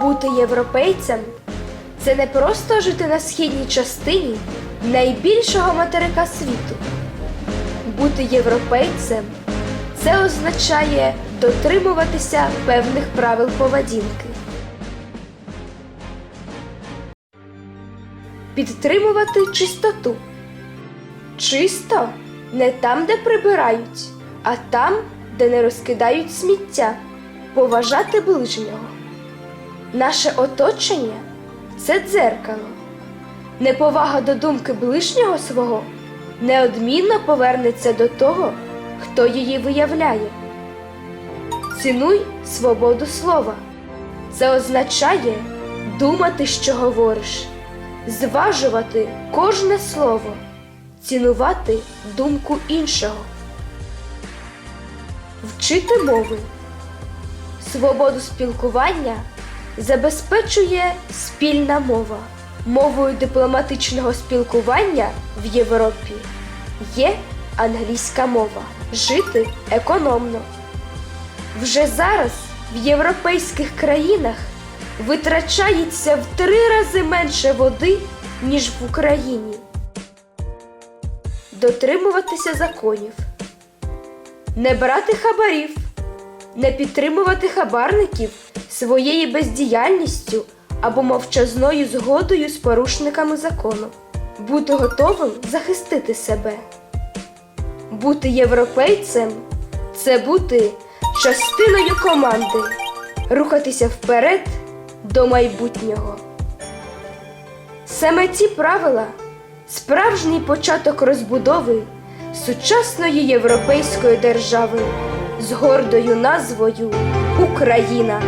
Бути європейцем це не просто жити на східній частині найбільшого материка світу. Бути європейцем це означає дотримуватися певних правил поведінки. Підтримувати чистоту. Чисто не там, де прибирають, а там, де не розкидають сміття. Поважати ближнього. Наше оточення це дзеркало. Неповага до думки ближнього свого неодмінно повернеться до того, хто її виявляє. Цінуй свободу слова. Це означає думати, що говориш, зважувати кожне слово, цінувати думку іншого, вчити мови. Свободу спілкування забезпечує спільна мова. Мовою дипломатичного спілкування в Європі є англійська мова. Жити економно. Вже зараз в європейських країнах витрачається в три рази менше води, ніж в Україні. Дотримуватися законів, не брати хабарів, не підтримувати хабарників своєю бездіяльністю або мовчазною згодою з порушниками закону, бути готовим захистити себе. Бути європейцем це бути частиною команди, рухатися вперед до майбутнього. Саме ці правила справжній початок розбудови сучасної європейської держави з гордою назвою Україна.